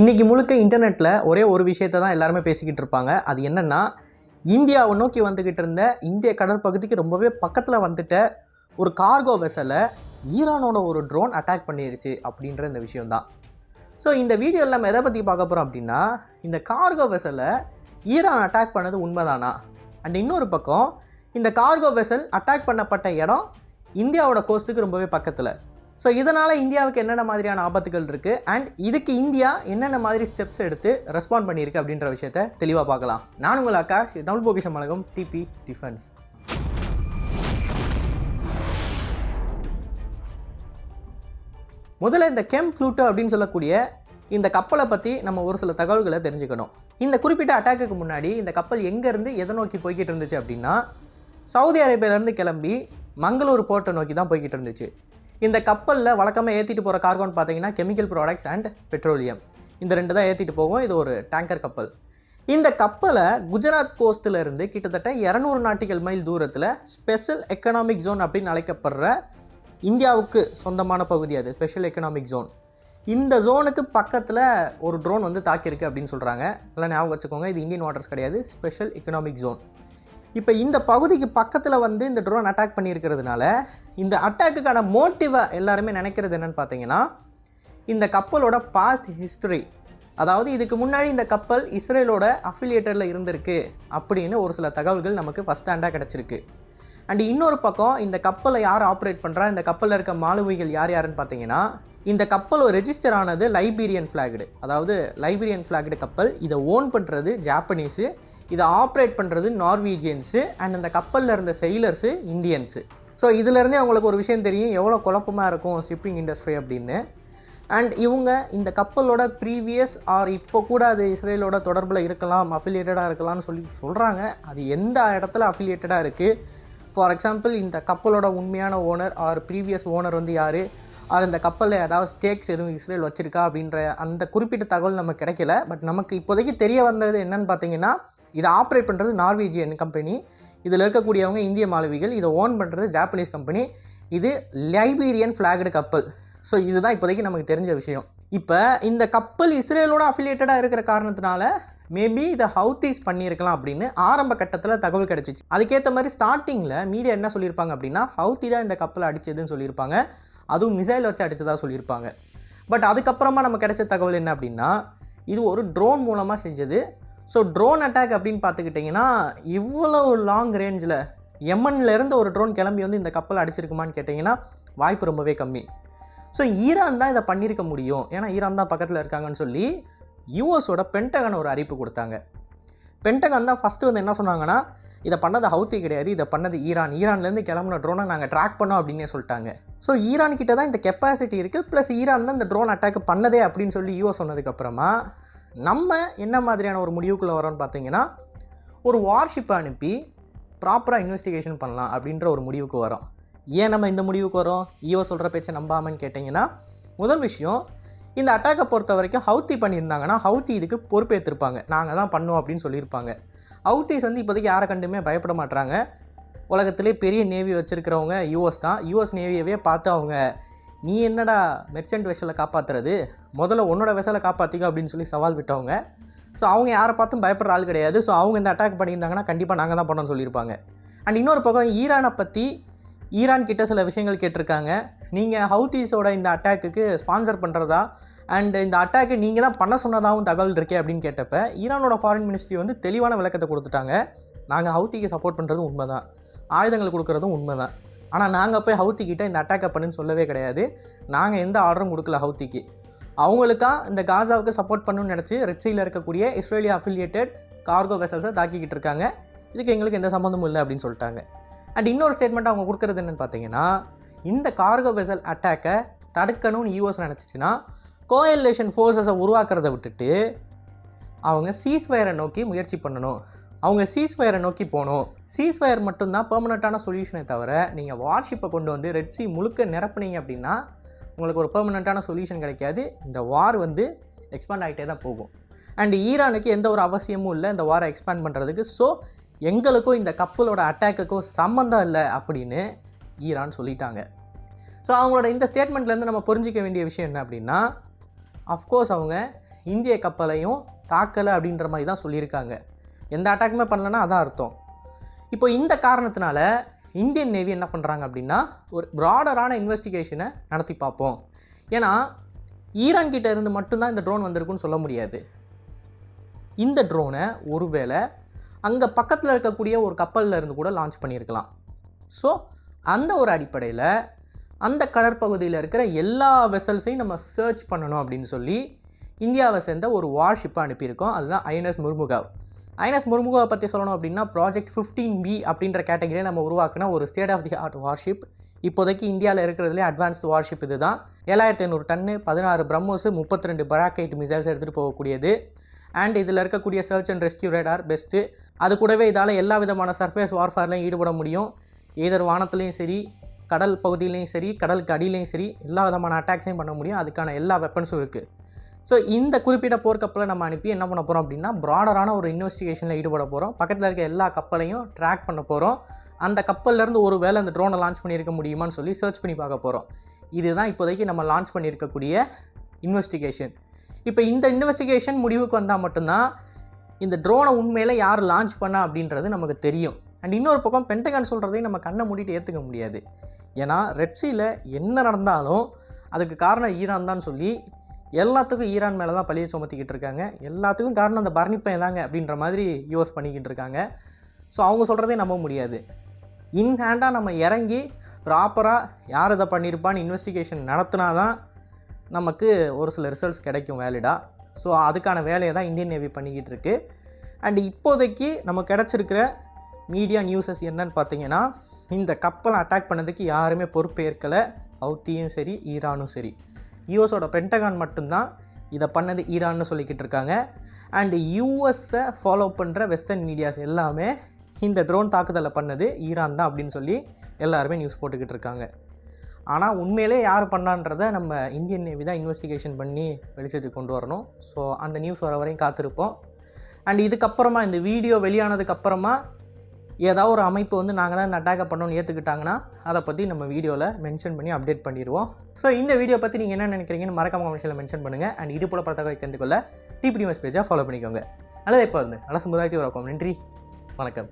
இன்றைக்கி முழுக்க இன்டர்நெட்டில் ஒரே ஒரு விஷயத்தை தான் எல்லாருமே பேசிக்கிட்டு இருப்பாங்க. அது என்னென்னா இந்தியாவை நோக்கி வந்துக்கிட்டு இருந்த இந்திய கடற்பகுதிக்கு ரொம்பவே பக்கத்தில் வந்துட்ட ஒரு கார்கோ வெசலை ஈரானோட ஒரு ட்ரோன் அட்டாக் பண்ணிருச்சு அப்படின்ற இந்த விஷயம்தான் ஸோ இந்த வீடியோவில் நம்ம எதை பற்றி பார்க்க போகிறோம் அப்படின்னா இந்த கார்கோ வெசலை ஈரான் அட்டாக் பண்ணது உண்மைதானா? அண்ட் இன்னொரு பக்கம் இந்த கார்கோ வெசல் அட்டாக் பண்ணப்பட்ட இடம் இந்தியாவோட கோஸ்ட்டுக்கு ரொம்பவே பக்கத்தில். ஸோ இதனால் இந்தியாவுக்கு என்னென்ன மாதிரியான ஆபத்துகள் இருக்குது அண்ட் இதுக்கு இந்தியா என்னென்ன மாதிரி ஸ்டெப்ஸ் எடுத்து ரெஸ்பாண்ட் பண்ணியிருக்கு அப்படின்ற விஷயத்த தெளிவாக பார்க்கலாம். நான் உங்கள் ஆகாஷ் இது தமிழ் பொக்கிஷம் மலகம் டிபி டிஃபென்ஸ் முதல்ல இந்த கெம் ப்ளூட்டோ அப்படின்னு சொல்லக்கூடிய இந்த கப்பலை பற்றி நம்ம ஒரு சில தகவல்களை தெரிஞ்சுக்கணும். இந்த குறிப்பிட்ட அட்டாக்குக்கு முன்னாடி இந்த கப்பல் எங்கேருந்து எதை நோக்கி போய்கிட்டு இருந்துச்சு அப்படின்னா சவுதி அரேபியாவிலேருந்து கிளம்பி மங்களூர் போர்ட்டை நோக்கி தான் போய்கிட்டு இருந்துச்சு. இந்த கப்பலில் வழக்கமாக ஏற்றிட்டு போகிற கார்கோன்னு பார்த்தீங்கன்னா கெமிக்கல் ப்ராடக்ட்ஸ் அண்ட் பெட்ரோலியம். இந்த ரெண்டு தான் ஏற்றிட்டு போகும். இது ஒரு டேங்கர் கப்பல். இந்த கப்பலை குஜராத் கோஸ்ட்டில் இருந்து கிட்டத்தட்ட இரநூறு நாட்டிகள் மைல் தூரத்தில் ஸ்பெஷல் எக்கனாமிக் ஜோன் அப்படின்னு அழைக்கப்படுற இந்தியாவுக்கு சொந்தமான பகுதி அது ஸ்பெஷல் எக்கனாமிக் ஜோன். இந்த ஜோனுக்கு பக்கத்தில் ஒரு ட்ரோன் வந்து தாக்கியிருக்கு அப்படின்னு சொல்கிறாங்க நல்லா ஞாபகம் வச்சுக்கோங்க. இது இந்தியன் வாட்டர்ஸ் கிடையாது. Special economic zone. இப்போ இந்த பகுதிக்கு பக்கத்தில் வந்து இந்த ட்ரோன் அட்டாக் பண்ணியிருக்கிறதுனால இந்த அட்டாக்குக்கான மோட்டிவை எல்லாருமே நினைக்கிறது என்னென்னு பார்த்தீங்கன்னா இந்த கப்பலோட பாஸ்ட் ஹிஸ்டரி அதாவது இதுக்கு முன்னாடி இந்த கப்பல் இஸ்ரேலோட அஃபிலியேட்டரில் இருந்திருக்கு அப்படின்னு ஒரு சில தகவல்கள் நமக்கு ஃபஸ்ட் ஹேண்டாக கிடச்சிருக்கு. அண்ட் இன்னொரு பக்கம் இந்த கப்பலை யார் ஆப்ரேட் பண்ணுறா இந்த கப்பலில் இருக்க மாலுமிகள் யார் யாருன்னு பார்த்தீங்கன்னா இந்த கப்பல் ரெஜிஸ்டர் ஆனது லைபீரியன் ஃப்ளாக்டு அதாவது லைபீரியன் ஃப்ளாக்டு கப்பல். இதை ஓன் பண்ணுறது ஜாப்பனீஸு இதை ஆப்ரேட் பண்ணுறது நார்வீஜியன்ஸு அண்ட் அந்த கப்பலில் இருந்த செயிலர்ஸு இந்தியன்ஸு ஸோ இதுலேருந்தே அவங்களுக்கு ஒரு விஷயம் தெரியும் எவ்வளோ குழப்பமாக இருக்கும் ஷிப்பிங் இண்டஸ்ட்ரி அப்படின்னு. அண்ட் இவங்க இந்த கப்பலோட ப்ரீவியஸ் ஆர் இப்போ கூட அது இஸ்ரேலோட தொடர்பில் இருக்கலாம் அஃபிலியேட்டடாக இருக்கலாம்னு சொல்லி சொல்கிறாங்க அது எந்த இடத்துல அஃபிலியேட்டடாக இருக்குது ஃபார் எக்ஸாம்பிள் இந்த கப்பலோட உண்மையான ஓனர் ஆர் ப்ரீவியஸ் ஓனர் வந்து யார்? ஆர் இந்த கப்பலில் ஏதாவது ஸ்டேக்ஸ் எதுவும் இஸ்ரேல் வச்சுருக்கா? அப்படின்ற அந்த குறிப்பிட்ட தகவல் நமக்கு கிடைக்கல. பட் நமக்கு இப்போதைக்கு தெரிய வந்தது என்னன்னு பார்த்தீங்கன்னா இதை ஆப்ரேட் பண்ணுறது நார்வேஜியன் கம்பெனி இதில் இருக்கக்கூடியவங்க இந்திய மாலுமிகள் இதை ஓன் பண்ணுறது ஜாப்பனீஸ் கம்பெனி இது லைபீரியன் ஃப்ளாக்டு கப்பல் ஸோ இதுதான் இப்போதைக்கு நமக்கு தெரிஞ்ச விஷயம். இப்போ இந்த கப்பல் இஸ்ரேலோட அஃபிலியேட்டடாக இருக்கிற காரணத்தினால மேபி இதை ஹவுத்தீஸ் பண்ணியிருக்கலாம் அப்படின்னு ஆரம்ப கட்டத்தில் தகவல் கிடச்சிச்சு. அதுக்கேற்ற மாதிரி ஸ்டார்டிங்கில் மீடியா என்ன சொல்லியிருப்பாங்க அப்படின்னா ஹவுத்தி தான் இந்த கப்பலை அடித்ததுன்னு சொல்லியிருப்பாங்க. அதுவும் மிசைல் வச்சு அடித்ததாக சொல்லியிருப்பாங்க. பட் அதுக்கப்புறமா நம்ம கிடைச்ச தகவல் என்ன அப்படின்னா இது ஒரு ட்ரோன் மூலமாக செஞ்சது. ஸோ ட்ரோன் அட்டாக் அப்படின்னு பார்த்துக்கிட்டிங்கன்னா இவ்வளோ லாங் ரேஞ்சில் இருந்து ஒரு ட்ரோன் கிளம்பி வந்து இந்த கப்பல் அடிச்சிருக்குமான்னு கேட்டிங்கன்னா வாய்ப்பு ரொம்பவே கம்மி. ஸோ ஈரான் தான் இதை பண்ணியிருக்க முடியும். ஏன்னா ஈரான் தான் பக்கத்தில் இருக்காங்கன்னு சொல்லி யூஎஸோட பென்டகன் ஒரு அறிவிப்பு கொடுத்தாங்க. பென்டகன் தான் ஃபஸ்ட்டு வந்து என்ன சொன்னாங்கன்னா இதை பண்ணது ஹவுத்தி கிடையாது இதை பண்ணது ஈரான். ஈரான்லேருந்து கிளம்புன ட்ரோனை நாங்கள் ட்ராக் பண்ணோம் அப்படின்னே சொல்லிட்டாங்க. ஸோ ஈரான் கிட்ட தான் இந்த கெப்பாசிட்டி இருக்குது ப்ளஸ் ஈரான் தான் இந்த ட்ரோன் அட்டாக் பண்ணதே அப்படின்னு சொல்லி யூஎஸ் சொன்னதுக்கப்புறமா நம்ம என்ன மாதிரியான ஒரு முடிவுக்குள்ளே வரோம்னு பார்த்தீங்கன்னா ஒரு வார்ஷிப்பை அனுப்பி ப்ராப்பராக இன்வெஸ்டிகேஷன் பண்ணலாம் அப்படின்ற ஒரு முடிவுக்கு வரோம். ஏன் நம்ம இந்த முடிவுக்கு வரோம்? ஈவோ சொல்கிற பேச்சை நம்பாமன்னு கேட்டிங்கன்னா முதல் விஷயம் இந்த அட்டாக்கை பொறுத்த வரைக்கும் ஹவுத்தி பண்ணியிருந்தாங்கன்னா ஹவுத்தி இதுக்கு பொறுப்பேற்றிருப்பாங்க நாங்கள் தான் பண்ணோம் அப்படின்னு சொல்லியிருப்பாங்க. ஹவுத்திஸ் வந்து இப்போதைக்கு யாரை கண்டுமே பயப்பட மாட்டாங்க உலகத்திலே பெரிய நேவி வச்சுருக்கிறவங்க யூஎஸ் தான். யூஎஸ் நேவியவே பார்த்து அவங்க நீ என்னடா மெர்ச்சன்ட் வெசலை காப்பாற்றுறது முதல்ல உன்னோட விசலை காப்பாற்றிக்க அப்படின்னு சொல்லி சவால் விட்டவங்க. ஸோ அவங்க யாரை பார்த்தும் பயப்படுற ஆள் கிடையாது. ஸோ அவங்க இந்த அட்டாக் பண்ணியிருந்தாங்கன்னா கண்டிப்பாக நாங்கள் தான் பண்ணோம்னு சொல்லியிருப்பாங்க. அண்ட் இன்னொரு பக்கம் ஈரானை பற்றி ஈரான் கிட்ட சில விஷயங்கள் கேட்டிருக்காங்க. நீங்கள் ஹவுதீஸோட இந்த அட்டாக்குக்கு ஸ்பான்சர் பண்ணுறதா அண்ட் இந்த அட்டாக்கு நீங்கள் தான் பண்ண சொன்னதாகவும் தகவல் இருக்கே அப்படின்னு கேட்டப்ப ஈரானோட ஃபாரின் மினிஸ்ட்ரி வந்து தெளிவான விளக்கத்தை கொடுத்துட்டாங்க. நாங்கள் ஹவுத்திக்கு சப்போர்ட் பண்ணுறதும் உண்மை தான் ஆயுதங்கள் கொடுக்குறதும் உண்மை தான் ஆனால் நாங்கள் போய் ஹவுத்திக்கிட்ட இந்த அட்டாக்கை பண்ணுன்னு சொல்லவே கிடையாது. நாங்கள் எந்த ஆர்டரும் கொடுக்கல ஹவுத்திக்கு. அவங்களுக்கா இந்த காசாவுக்கு சப்போர்ட் பண்ணணும்னு நினச்சி ரெட்சியில் இருக்கக்கூடிய இஸ்ரேலியா அஃபிலியேட்டட் கார்கோ வெசல்ஸை தாக்கிக்கிட்டு இருக்காங்க. இதுக்கு எங்களுக்கு எந்த சம்மந்தமும் இல்லை அப்படின்னு சொல்லிட்டாங்க. அண்ட் இன்னொரு ஸ்டேட்மெண்ட் அவங்க கொடுக்குறது என்னென்னு பார்த்தீங்கன்னா இந்த கார்கோ வெசல் அட்டாக்கை தடுக்கணும்னு யூஎஸ் நினச்சிச்சின்னா கோஎலேஷன் ஃபோர்ஸஸை உருவாக்குறதை விட்டுட்டு அவங்க சீஸ்ஃபயரை நோக்கி முயற்சி பண்ணணும். அவங்க சீஸ்ஃபயரை நோக்கி போகணும். சீஸ்ஃபயர் மட்டும்தான் பெர்மனண்ட்டான சொல்யூஷனை தவிர நீங்கள் வார்ஷிப்பை கொண்டு வந்து ரெட் சி முழுக்க நிரப்புனீங்க அப்படின்னா உங்களுக்கு ஒரு பெர்மனண்ட்டான சொல்யூஷன் கிடைக்காது. இந்த வார் வந்து எக்ஸ்பேண்ட் ஆகிட்டே தான் போகும். அண்ட் ஈரானுக்கு எந்த ஒரு அவசியமும் இல்லை. இந்த வாரை எக்ஸ்பேண்ட் பண்ணுறதுக்கு ஸோ எங்களுக்கும் இந்த கப்பலோட அட்டாக்குக்கும் சம்மந்தம் இல்லை அப்படின்னு ஈரான் சொல்லிட்டாங்க. ஸோ அவங்களோட இந்த ஸ்டேட்மெண்ட்லேருந்து நம்ம புரிஞ்சிக்க வேண்டிய விஷயம் என்ன அப்படின்னா அஃப்கோர்ஸ் அவங்க இந்திய கப்பலையும் தாக்கலை அப்படின்ற மாதிரி தான் சொல்லியிருக்காங்க. எந்த அட்டாக்குமே பண்ணலன்னா அதான் அர்த்தம். இப்போ இந்த காரணத்தினால இந்தியன் நேவி என்ன பண்ணுறாங்க அப்படின்னா ஒரு ப்ராடரான இன்வெஸ்டிகேஷனை நடத்தி பார்ப்போம். ஏன்னா ஈரான் கிட்ட இருந்து மட்டும்தான் இந்த ட்ரோன் வந்திருக்குன்னு சொல்ல முடியாது. இந்த ட்ரோனை ஒருவேளை அங்கே பக்கத்தில் இருக்கக்கூடிய ஒரு கப்பலில் இருந்து கூட லான்ச் பண்ணியிருக்கலாம். ஸோ அந்த ஒரு அடிப்படையில் அந்த கடற்பகுதியில் இருக்கிற எல்லா வெசல்ஸையும் நம்ம சர்ச் பண்ணணும் அப்படின்னு சொல்லி இந்தியாவை சேர்ந்த ஒரு வார்ஷிப்பை அனுப்பியிருக்கோம். அதுதான் ஐஎன்எஸ் முர்முகாவ். ஐனஸ் முர்முகாவை பற்றி சொல்லணும் அப்படின்னா ப்ராஜெக்ட் ஃபிஃப்டீன் பி அப்படின்ற கேட்டகரியை நம்ம உருவாக்கின ஒரு state of the art warship இப்போதைக்கு இந்தியாவில் இருக்கிறதுலே அட்வான்ஸ்டு வார்ஷிப் இது தான் ஏழாயிரத்தி ஐநூறு டன்னு பதினாறு பிரம்மோஸ் முப்பத்தி ரெண்டு பராக்கைட் மிசைல்ஸ் எடுத்துகிட்டு போகக்கூடியது. அண்ட் இதில் இருக்கக்கூடிய search and rescue radar best அது கூடவே இதால் எல்லா விதமான சர்ஃபேஸ் வார்ஃபேர்லையும் ஈடுபட முடியும். ஏதர் வானத்துலேயும் சரி கடல் பகுதியிலையும் சரி கடலுக்கு அடியிலையும் சரி எல்லா விதமான அட்டாக்ஸையும் பண்ண முடியும். அதுக்கான எல்லா வெப்பன்ஸும் இருக்குது ஸோ இந்த குறிப்பிட்ட போர்க்கப்பலை நம்ம அனுப்பி என்ன பண்ண போகிறோம் அப்படின்னா ப்ராடரான ஒரு இன்வெஸ்டிகேஷனில் ஈடுபட போகிறோம் பக்கத்தில் இருக்க எல்லா கப்பலையும் ட்ராக் பண்ண போகிறோம் அந்த கப்பல்லேருந்து ஒரு வேளை அந்த ட்ரோனை லான்ச் பண்ணியிருக்க முடியுமான்னு சொல்லி சர்ச் பண்ணி பார்க்க போகிறோம் இதுதான் இப்போதைக்கு நம்ம லான்ச் பண்ணியிருக்கக்கூடிய இன்வெஸ்டிகேஷன் இப்போ இந்த இன்வெஸ்டிகேஷன் முடிவுக்கு வந்தால் மட்டும்தான் இந்த ட்ரோனை உண்மையில் யார் லான்ச் பண்ணா அப்படின்றது நமக்கு தெரியும். அண்ட் இன்னொரு பக்கம் பென்டகான் சொல்கிறதையும் நம்ம கண்ணை மூடிட்டு ஏற்றுக்க முடியாது. ஏன்னா ரெட்சியில் என்ன நடந்தாலும் அதுக்கு காரணம் ஈரான் தான் சொல்லி எல்லாத்துக்கும் ஈரான் மேலே தான் பழியை சுமத்திக்கிட்டு இருக்காங்க. எல்லாத்துக்கும் காரணம் அந்த பர்னிப்பையன் தாங்க அப்படின்ற மாதிரி யூஸ் பண்ணிக்கிட்டு இருக்காங்க. ஸோ அவங்க சொல்கிறதே நம்ப முடியாது. இன் ஹேண்டாக நம்ம இறங்கி ப்ராப்பராக யார் இதை பண்ணியிருப்பான்னு இன்வெஸ்டிகேஷன் நடத்தினா தான் நமக்கு ஒரு சில ரிசல்ட்ஸ் கிடைக்கும் வேலிடாக ஸோ அதுக்கான வேலையை தான் இந்தியன் நேவி பண்ணிக்கிட்டு இருக்கு. அண்ட் இப்போதைக்கு நமக்கு கிடச்சிருக்கிற மீடியா நியூஸஸ் என்னன்னு பார்த்தீங்கன்னா இந்த கப்பலை அட்டாக் பண்ணதுக்கு யாருமே பொறுப்பேற்கலை. ஹவுத்தியும் சரி ஈரானும் சரி. யூஎஸோட பென்டகான் மட்டும்தான் இதை பண்ணது ஈரான்னு சொல்லிக்கிட்டு இருக்காங்க. அண்டு யூஎஸ்ஸை ஃபாலோ பண்ணுற வெஸ்டர்ன் மீடியாஸ் எல்லாமே இந்த ட்ரோன் தாக்குதலை பண்ணது ஈரான் தான் அப்படின்னு சொல்லி எல்லாருமே நியூஸ் போட்டுக்கிட்டு இருக்காங்க. ஆனால் உண்மையிலே யார் பண்ணான்றதை நம்ம இந்தியன் நேவி தான் இன்வெஸ்டிகேஷன் பண்ணி வெளிச்சத்துக்கு கொண்டு வரணும். ஸோ அந்த நியூஸ் வர வரையும் காத்திருப்போம். அண்ட் இதுக்கப்புறமா இந்த வீடியோ வெளியானதுக்கப்புறமா ஏதாவது ஒரு அமைப்பு வந்து நாங்கள் தான் இந்த அட்டாக்கை பண்ணோன்னு ஏற்றுக்கிட்டாங்கன்னா அதை பற்றி நம்ம வீடியோவில் மென்ஷன் பண்ணி அப்டேட் பண்ணிடுவோம். ஸோ இந்த வீடியோ பற்றி நீங்கள் என்ன நினைக்கிறீங்கன்னு மறக்காம கமெண்ட்ஸில் மென்ஷன் பண்ணுங்கள் அண்ட் இது போல பல தெரிந்து கொள்ள டிபிடி நியூஸ் பேஜாக ஃபாலோ பண்ணிக்கோங்க. நல்லது இப்போ இருந்து நல்ல சமுதாயத்தை உருவாக்கும் நன்றி. வணக்கம்.